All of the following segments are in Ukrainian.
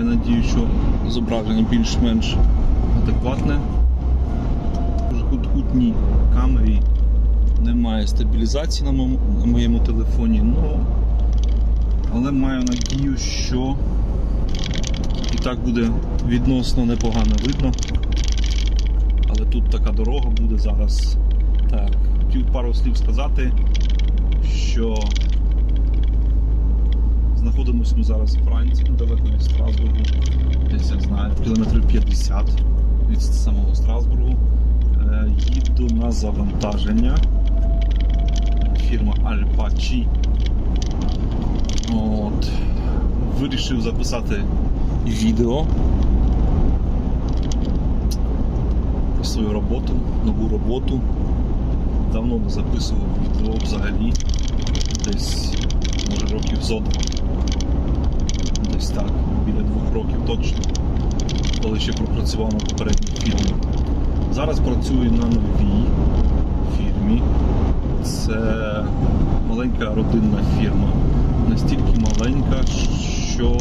Маю надію, що зображення більш-менш адекватне. В куткутній камері немає стабілізації на моєму, на моєму телефоні, ну, але маю надію, що і так буде відносно непогано видно. Але тут така дорога буде зараз. Так, хотів пару слів сказати, що знаходимося ми зараз у Франції, недалеко від Страсбургу. Десь я знаю, кілометрів 50 від самого Страсбургу. Е, Їду на завантаження. Фірма Альпачі. От. Вирішив записати відео про свою роботу, нову роботу. Давно не записував відео взагалі. Десь, може, років зо. Десь так, біля двох років точно. Коли ще пропрацював на попередній фірмі. Зараз працюю на новій фірмі. Це маленька родинна фірма. Настільки маленька, що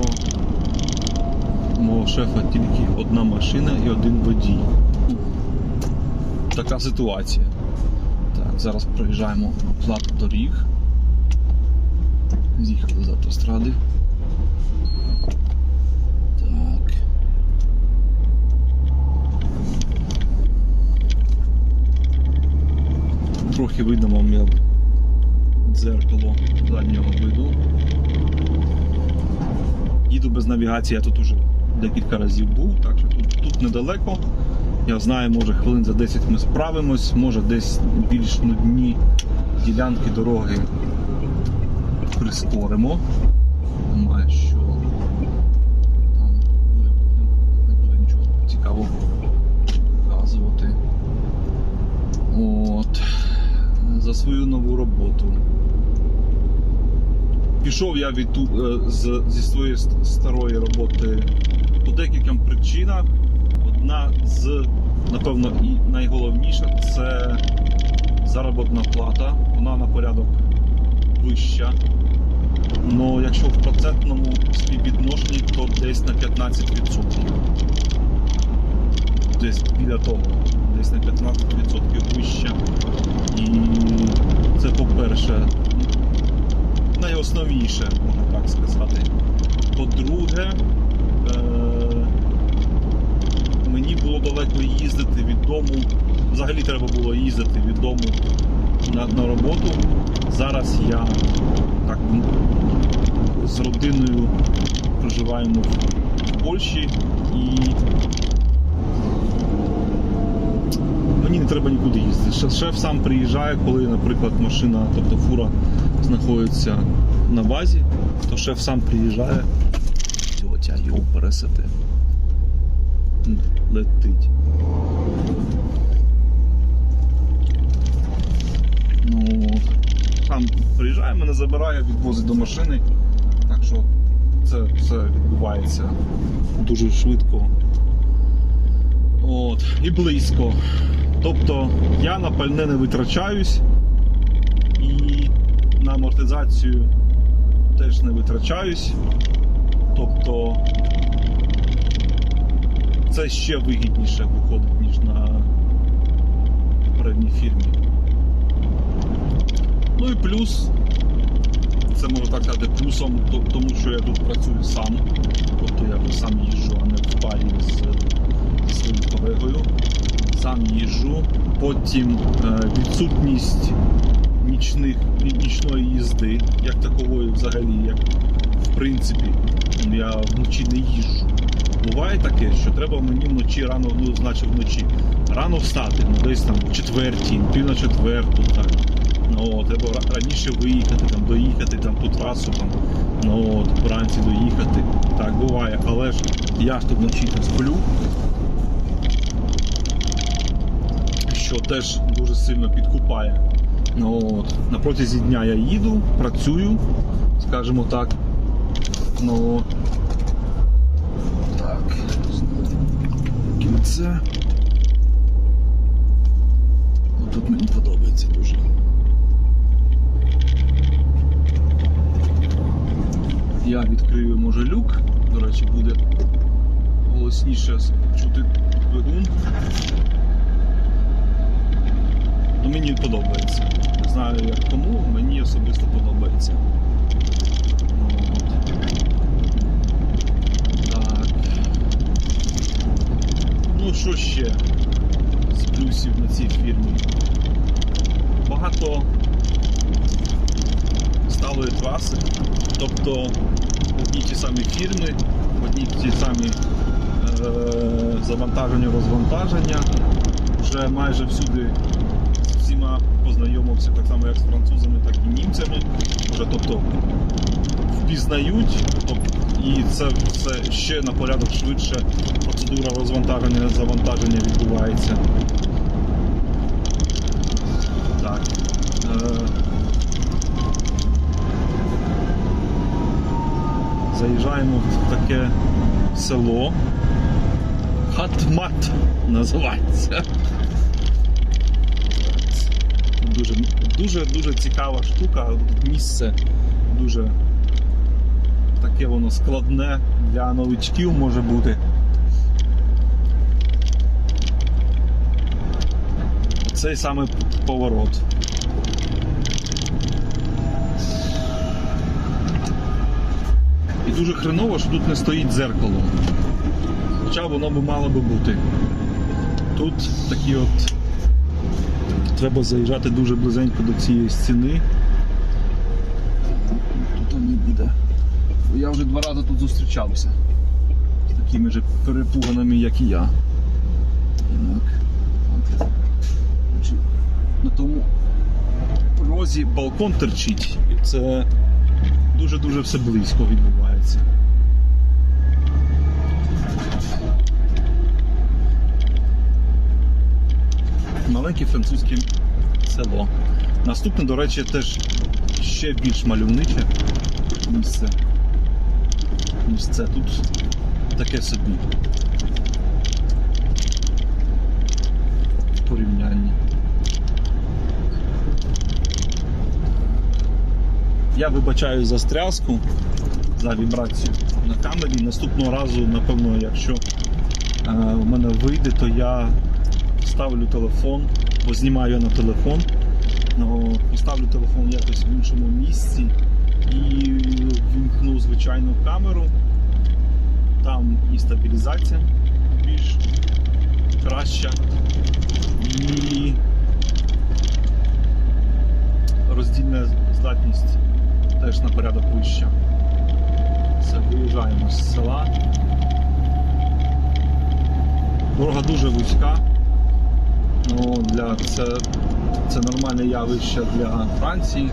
у мого шефа тільки одна машина і один водій. Така ситуація. Так, зараз проїжджаємо плату доріг. З'їхали з автостради. Так. Трохи видно вам я дзеркало заднього виду. Їду без навігації, я тут уже декілька разів був, так що тут, тут недалеко. Я знаю, може хвилин за 10 ми справимось, може десь більш нудні ділянки дороги прискоримо. Думаю, що там не буде нічого цікавого показувати. От. За свою нову роботу. Пішов я від е, з, зі своєї старої роботи по декільком причинах. Одна з, напевно, і найголовніша це заробітна плата. Вона на порядок вища. Ну, якщо в процентному співвідношенні, то десь на 15%. Десь біля того, десь на 15% вища. Це по-перше, найосновніше, можна так сказати. По-друге, е- мені було далеко їздити від дому. Взагалі треба було їздити від дому на, на роботу. Зараз я так з родиною проживаємо в Польщі і мені не треба нікуди їздити. Шеф- сам приїжджає, коли, наприклад, машина, тобто фура знаходиться на базі, то шеф сам приїжджає. Тьотя його пересете. Летить. Ну, от. Приїжджає, мене забирає, відвозить до машини. Так що це все відбувається дуже швидко. От, і близько. Тобто я на пальне не витрачаюсь і на амортизацію теж не витрачаюсь. Тобто це ще вигідніше виходить, ніж на попередній фірмі. Ну і плюс, це можна так сказати, плюсом, тому що я тут працюю сам. Тобто я сам їжджу, а не в парі з, зі своїм колегою. Сам їжджу. Потім е, відсутність нічних, нічної їзди, як такової взагалі, як в принципі, я вночі не їжджу. Буває таке, що треба мені вночі рано, ну, значить вночі, рано встати, ну десь там в четвертій, пів на четверту, так. Ну, треба раніше виїхати, там, доїхати там ту трасу, там, ну, от, вранці доїхати. Так, буває, але ж я ж тут вночі сплю. Що теж дуже сильно підкупає. Ну, от, на протязі дня я їду, працюю, скажімо так. Ну, так, кільце. Ну, Тут мені подобається дуже. Я відкрию може люк. До речі, буде голосніше чути двигун. Ну, мені подобається. Не знаю як кому, мені особисто подобається. Так. Ну, що ще з плюсів на цій фірмі? Багато сталої траси, тобто одні ті самі фірми, одні ті самі е, завантаження, розвантаження. Вже майже всюди познайомився, так само як з французами, так і німцями. Вже тобто впізнають, тоб- і це все ще на порядок швидше процедура розвантаження, завантаження відбувається. Так. Е, заїжджаємо в таке село. Хатмат називається. Дуже, дуже, дуже цікава штука. Місце дуже таке воно складне для новичків може бути. Цей саме поворот. І дуже хреново, що тут не стоїть дзеркало. Хоча воно би мало би бути. Тут такі от. Треба заїжджати дуже близенько до цієї стіни. Тут не буде. Я вже два рази тут зустрічався. З такими же перепуганими, як і я. Так. На тому розі балкон терчить. Це дуже-дуже все близько відбувається. Наступне, до речі, теж ще більш мальовниче місце. Ніж це тут таке собі. В. Я вибачаю за стряску, за вібрацію на камері. Наступного разу, напевно, якщо е, в мене вийде, то я ставлю телефон, бо знімаю на телефон. Поставлю телефон якось в іншому місці і вімкну звичайну камеру. Там і стабілізація більш краща. І роздільна здатність теж на порядок вища. Все, виїжджаємо з села. Дорога дуже вузька. Ну, для, це, це нормальне явище для Франції.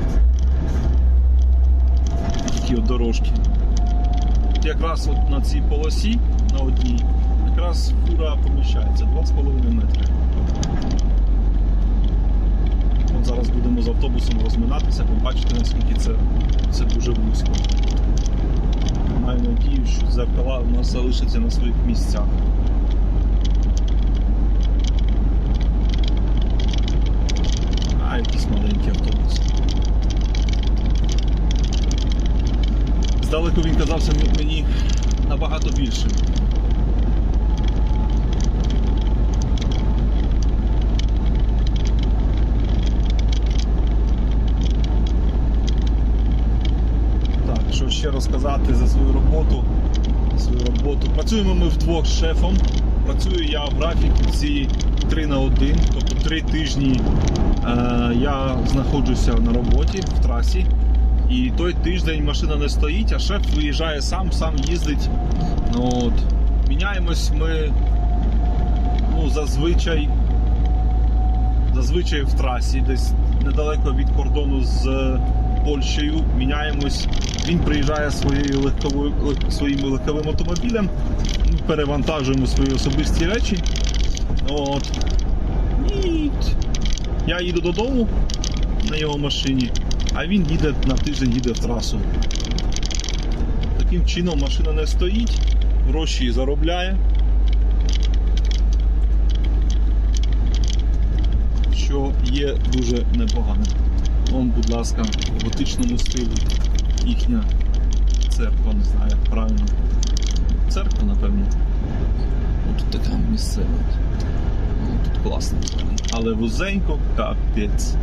Такі от дорожки. Якраз от на цій полосі, на одній, якраз фура поміщається 2,5 метри. От зараз будемо з автобусом розминатися, побачите, наскільки це, це дуже вузько. Маю надію, що зеркала у нас залишаться на своїх місцях. А, якийсь маленький автобус. Здалеку він казався мені набагато більшим. Так, що ще розказати за свою роботу. Свою роботу. Працюємо ми вдвох з шефом. Працюю я в графіці 3 на 1, тобто 3 тижні е, я знаходжуся на роботі в трасі. І той тиждень машина не стоїть, а шеф виїжджає сам, сам їздить. Ну, от. Міняємось ми ну, зазвичай, зазвичай в трасі, десь недалеко від кордону з Польщею. Міняємось. Він приїжджає своєю легковою, своїм легковим автомобілем, перевантажуємо свої особисті речі. От. І я їду додому на його машині, а він їде на тиждень їде в трасу. Таким чином машина не стоїть, гроші заробляє. Що є дуже непогано. Вон, будь ласка, в готичному стилі їхня церква, не знаю, як правильно. церква, напевно. Ну, Тут така місцева. Тут класно. Але вузенько капець.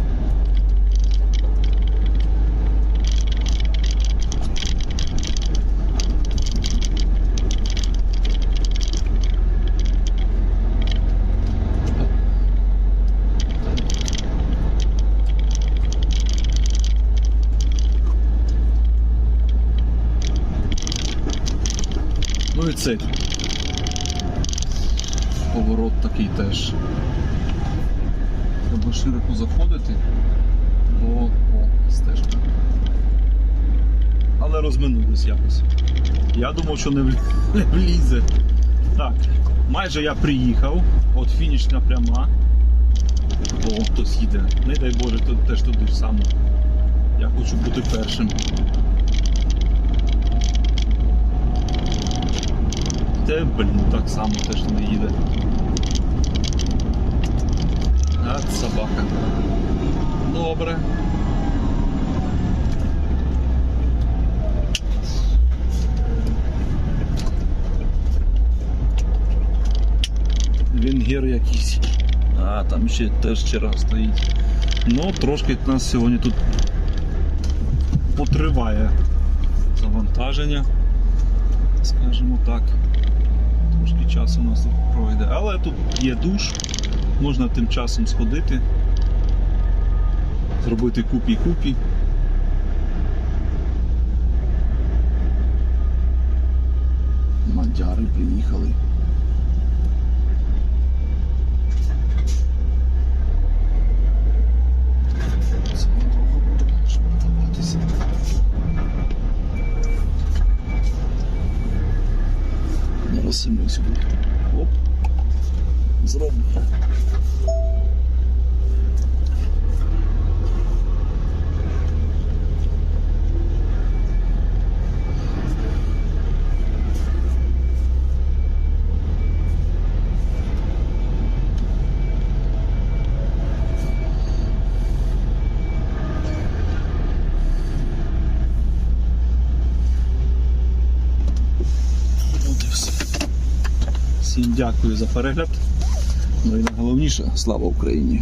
Ну. Поворот такий теж. Треба широко заходити, бо о, стежка. Але розминулись якось. Я думав, що не, влізе. Так, майже я приїхав, от фінішна пряма. О, хтось їде. Не дай Боже, теж туди саме. Я хочу бути першим. Те, блін, так само теж не їде. От собака. Добре. Венгер якийсь. А, там ще теж черга стоїть. Ну, трошки нас сьогодні тут потриває завантаження, скажімо так. Трошки часу у нас тут пройде. Але тут є душ, можна тим часом сходити, зробити купі-купі. Мадяри приїхали. Дякую за перегляд. Ну і найголовніше, слава Україні!